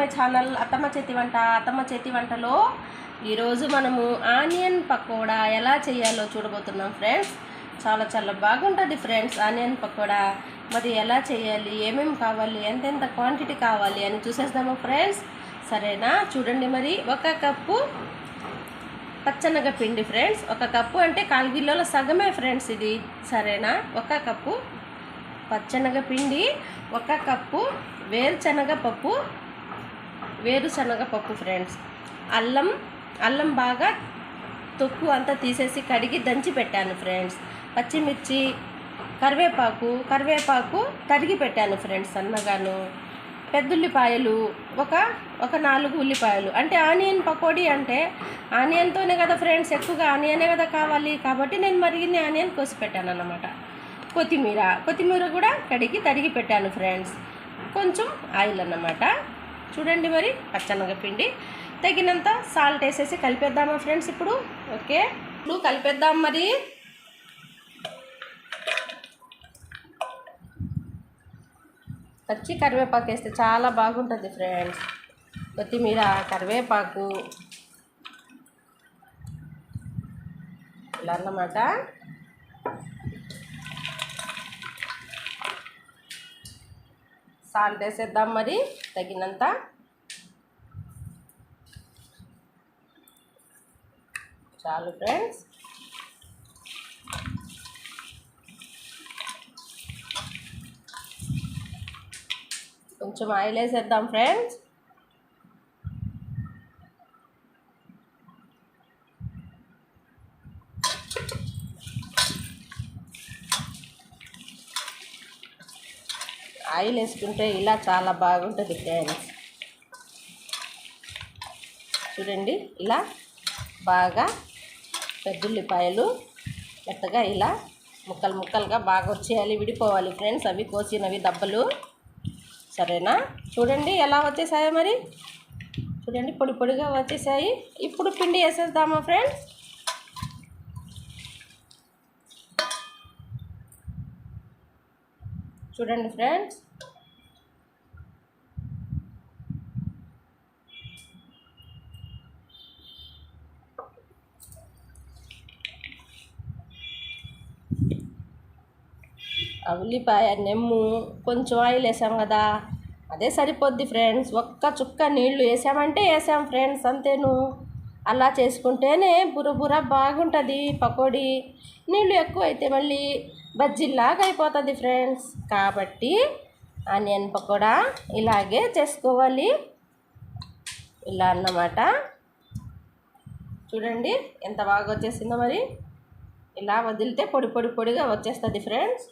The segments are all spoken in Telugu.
మై ఛానల్ అత్తమ్మ చేతి వంట అత్తమ్మ చేతి వంటలో ఈరోజు మనము ఆనియన్ పకోడా ఎలా చేయాలో చూడబోతున్నాం ఫ్రెండ్స్. చాలా చాలా బాగుంటుంది ఫ్రెండ్స్ ఆనియన్ పకోడా. మరి ఎలా చేయాలి ఏమేమి కావాలి ఎంతెంత క్వాంటిటీ కావాలి అని చూసేద్దాము ఫ్రెండ్స్. సరేనా? చూడండి మరి. ఒక కప్పు పచ్చనగ పిండి ఫ్రెండ్స్. ఒక కప్పు అంటే కాల్గిల్లో సగమే ఫ్రెండ్స్ ఇది. సరేనా? ఒక కప్పు పచ్చనగ పిండి ఒక కప్పు వేరుశనగ పప్పు వేరుశనగ పప్పు ఫ్రెండ్స్ అల్లం అల్లం బాగా తొక్కు అంతా తీసేసి కడిగి దంచి పెట్టాను ఫ్రెండ్స్ పచ్చిమిర్చి కరివేపాకు కరివేపాకు తరిగి పెట్టాను ఫ్రెండ్స్ సన్నగాను. పెద్దుల్లిపాయలు ఒక ఒక నాలుగు ఉల్లిపాయలు. అంటే ఆనియన్ పకోడీ అంటే ఆనియన్తోనే కదా ఫ్రెండ్స్ ఎక్కువగా ఆనియనే కదా కావాలి. కాబట్టి నేను మరిగింది ఆనియన్ కోసి పెట్టాను అన్నమాట. కొత్తిమీర కొత్తిమీర కూడా కడిగి తరిగి పెట్టాను ఫ్రెండ్స్ కొంచెం ఆయిల్ అన్నమాట. చూడండి మరి పచ్చనగ పిండి. తగినంత సాల్ట్ వేసేసి కలిపేద్దామా ఫ్రెండ్స్ ఇప్పుడు? ఓకే. ఇప్పుడు కలిపేద్దాం మరి. పచ్చి కరివేపాకు వేస్తే చాలా బాగుంటుంది ఫ్రెండ్స్. కొత్తిమీర కరివేపాకు. ఇలా అన్నమాట. సాల్ట్ వేసేద్దాం మరి. తగినంత. చాలు ఫ్రెండ్స్. కొంచెం ఆయిల్ వేసేద్దాం ఫ్రెండ్స్. ఆయిల్ వేసుకుంటే ఇలా చాలా బాగుంటుంది ఫ్రెండ్స్. చూడండి ఇలా బాగా పెద్దుల్లిపాయలు మెత్తగా ఇలా ముక్కలు ముక్కలుగా బాగా వచ్చేయాలి విడిపోవాలి ఫ్రెండ్స్. అవి కోసినవి దెబ్బలు. సరేనా? చూడండి ఎలా వచ్చేసాయో మరి. చూడండి పొడి పొడిగా వచ్చేసాయి. ఇప్పుడు పిండి వేసేద్దామా ఫ్రెండ్స్? చూడండి ఫ్రెండ్స్. ఆ ఉల్లిపాయ నెమ్ము కొంచెం ఆయిల్ వేసాం కదా. అదే సరిపోద్ది ఫ్రెండ్స్. ఒక్క చుక్క నీళ్ళు వేసామంటే వేసాం ఫ్రెండ్స్ అంతేను. అలా చేసుకుంటేనే బురబుర బాగుంటుంది పకోడీ. నీళ్ళు ఎక్కువ అయితే మళ్ళీ బజ్జీలాగా అయిపోతుంది ఫ్రెండ్స్. కాబట్టి ఆనియన్ పకోడా ఇలాగే చేసుకోవాలి. ఇలా అన్నమాట. చూడండి ఎంత బాగా వచ్చేసిందో మరి. ఇలా వదిలితే పొడి పొడి పొడిగా వచ్చేస్తుంది ఫ్రెండ్స్.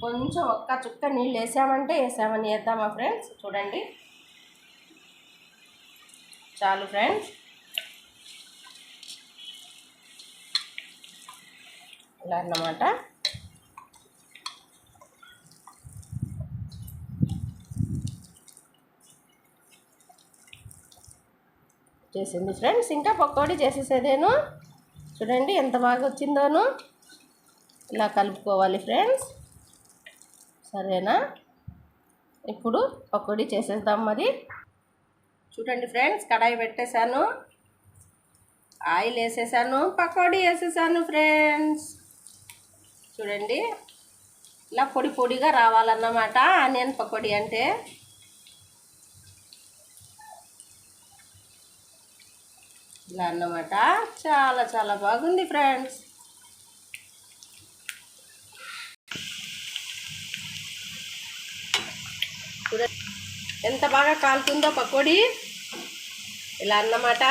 కొంచెం ఒక్క చుక్క నీళ్ళు వేసామంటే వేసామని వేద్దామా ఫ్రెండ్స్? చూడండి. చాలు ఫ్రెండ్స్. ఇలా అన్నమాట. చేసింది ఫ్రెండ్స్. ఇంకా పకోడీ చేసేసేదేను చూడండి ఎంత బాగా వచ్చిందోను. ఇలా కలుపుకోవాలి ఫ్రెండ్స్. సరేనా? ఇప్పుడు పకోడీ చేసేద్దాం మరి. చూడండి ఫ్రెండ్స్ కడాయి పెట్టేశాను. ఆయిల్ వేసేసాను పకోడీ వేసేసాను ఫ్రెండ్స్. చూడండి. ఇలా పొడి పొడిగా రావాలన్నమాట. ఆనియన్ పకోడీ అంటే. ఇలా అన్నమాట. చాలా చాలా బాగుంది ఫ్రెండ్స్. ఎంత బాగా కాలుతుందో పకోడీ. ఇలా అన్నమాట.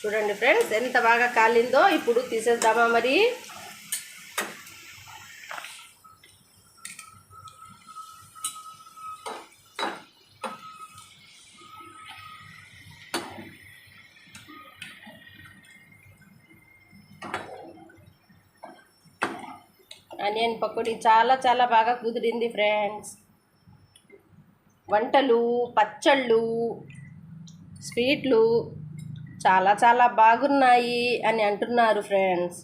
చూడండి ఫ్రెండ్స్ ఎంత బాగా కాలిందో ఇప్పుడు తీసేద్దామా మరి? ఆనియన్ పకోడీ చాలా చాలా బాగా కుదిరింది ఫ్రెండ్స్. వంటలు పచ్చళ్ళు స్వీట్లు చాలా చాలా బాగున్నాయి అని అంటున్నారు ఫ్రెండ్స్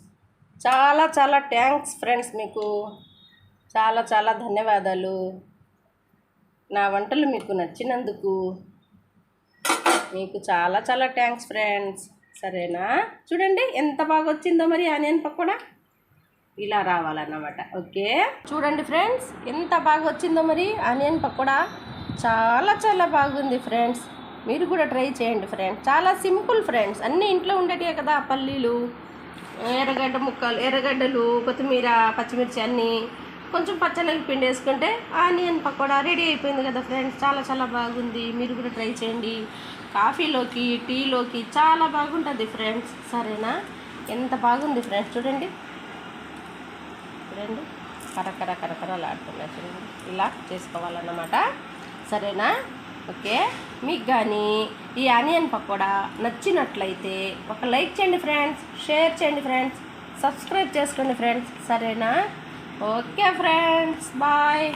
చాలా చాలా థ్యాంక్స్ ఫ్రెండ్స్ మీకు. చాలా చాలా ధన్యవాదాలు. నా వంటలు మీకు నచ్చినందుకు మీకు చాలా చాలా థ్యాంక్స్ ఫ్రెండ్స్ సరేనా? చూడండి ఎంత బాగా వచ్చిందో మరి ఆనియన్ పకోడా. ఇలా రావాలన్నమాట. ఓకే? చూడండి ఫ్రెండ్స్ ఎంత బాగా వచ్చిందో మరి ఆనియన్ పకోడా. చాలా చాలా బాగుంది ఫ్రెండ్స్ మీరు కూడా ట్రై చేయండి ఫ్రెండ్స్. చాలా సింపుల్ ఫ్రెండ్స్. అన్నీ ఇంట్లో ఉండేటివే కదా పల్లీలు ఎర్రగడ్డ ముక్కలు ఎర్రగడ్డలు కొత్తిమీర పచ్చిమిర్చి అన్నీ. కొంచెం పచ్చళ్ళకి పిండి వేసుకుంటే ఆనియన్ పకోడా రెడీ అయిపోయింది కదా ఫ్రెండ్స్. చాలా చాలా బాగుంది. మీరు కూడా ట్రై చేయండి. కాఫీలోకి టీలోకి చాలా బాగుంటుంది ఫ్రెండ్స్. సరేనా? ఎంత బాగుంది ఫ్రెండ్స్. చూడండి. చూడండి. కరకర కరకరలాడుతున్నాయి చూడండి. ఇలా చేసుకోవాలన్నమాట. సరేనా? ఓకే? మీకు కానీ ఈ ఆనియన్ పకోడా నచ్చినట్లయితే ఒక లైక్ చేయండి ఫ్రెండ్స్ షేర్ చేయండి ఫ్రెండ్స్ సబ్స్క్రైబ్ చేసుకోండి ఫ్రెండ్స్ సరేనా? Okay friends bye.